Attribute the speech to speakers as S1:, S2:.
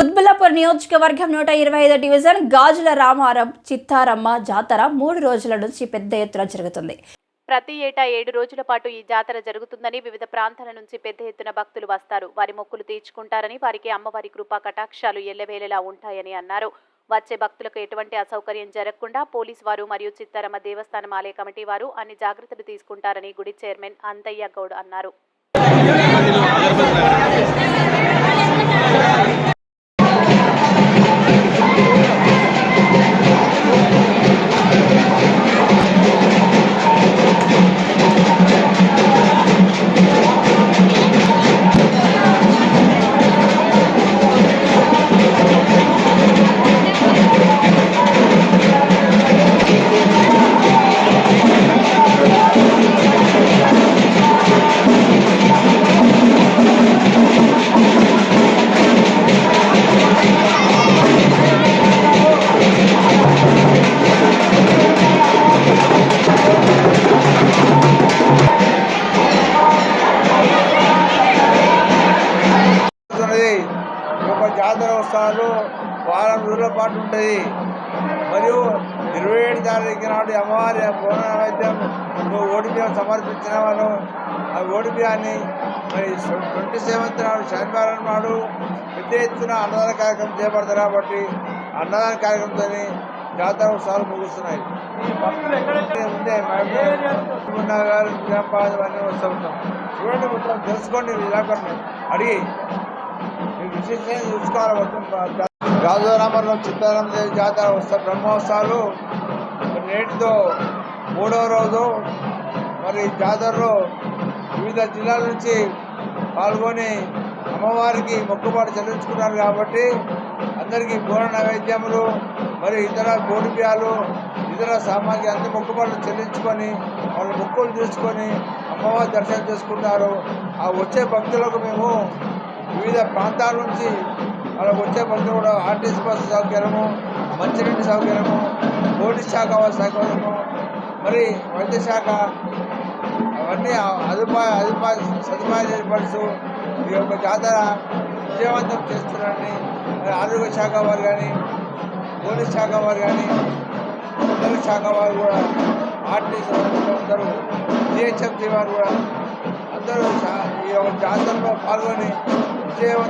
S1: దుద్బుల్లాపూర్ నియోజకవర్గం నూట ఇరవై ఐదు డివిజన్ గాజుల రామారం చిత్తారమ్మ జాతర మూడు రోజుల నుంచి పెద్ద ఎత్తున జరుగుతుంది.
S2: ప్రతి ఏటా ఏడు రోజుల పాటు ఈ జాతర జరుగుతుందని వివిధ ప్రాంతాల నుంచి పెద్ద ఎత్తున భక్తులు వస్తారు. వారి మొక్కులు తీర్చుకుంటారని వారికి అమ్మవారి కృపా కటాక్షాలు ఎల్లవేళలా ఉంటాయని అన్నారు. వచ్చే భక్తులకు ఎటువంటి అసౌకర్యం జరగకుండా పోలీసు వారు మరియు చిత్తారమ్మ దేవస్థానం ఆలయ కమిటీ వారు అన్ని జాగ్రత్తలు తీసుకుంటారని గుడి చైర్మన్ అంతయ్య గౌడ్ అన్నారు.
S3: జాతర ఉత్సవాలు వారం రోజుల పాటు ఉంటుంది మరియు ఇరవై ఏడు తారీఖు నాడు అమ్మవారి పూర్ణ నైవేద్యం నువ్వు ఓడిపిఎం సమర్పించిన వాళ్ళు ఆ ఓడిపియాన్ని మరి ట్వంటీ సెవెంత్ నాడు శనివారం నాడు పెద్ద ఎత్తున అన్నదాన కార్యక్రమం చేపడతారు కాబట్టి అన్నదాన కార్యక్రమంతో జాతర ఉత్సవాలు ముగుస్తున్నాయి. ఉండే వస్తూ ఉంటాం చూడండి మొత్తం తెలుసుకోండి ఇలా అడిగి చూసుకోవాలి మొత్తం రాజారామర్లో చిత్తారామ దేవి జాతర వస్తా బ్రహ్మోత్సవాలు. నేటితో మూడవ రోజు మరి జాతరలో వివిధ జిల్లాల నుంచి పాల్గొని అమ్మవారికి మొక్కుబాటు చెల్లించుకున్నారు కాబట్టి అందరికీ పూర్ణ నైవేద్యములు మరి ఇతర గోడిపియాలు ఇతర సామాగ్రి అన్ని మొక్కుబాట్లు చెల్లించుకొని వాళ్ళ మొక్కులు చూసుకొని అమ్మవారి దర్శనం చేసుకుంటారు. ఆ వచ్చే భక్తులకు మేము వివిధ ప్రాంతాల నుంచి వాళ్ళకు వచ్చే పనులు కూడా ఆర్టీసీ బస్సు సౌకర్యము మంచినీటి సౌకర్యము పోలీస్ శాఖ సౌకర్యము మరి వైద్య శాఖ అవన్నీ అదుపా అదుపా సదుపాయాలు ఏర్పరుస్తూ ఈ యొక్క జాతర విజయవంతం చేస్తున్నారని మరి ఆరోగ్య శాఖ వారు కానీ పోలీస్ శాఖ వారు కానీ శాఖ వారు కూడా ఆర్టీసీ అందరూ జిహెచ్ఎంసీ వారు కూడా అందరూ ఈ యొక్క జాతరలో పాల్గొని విజయవంతం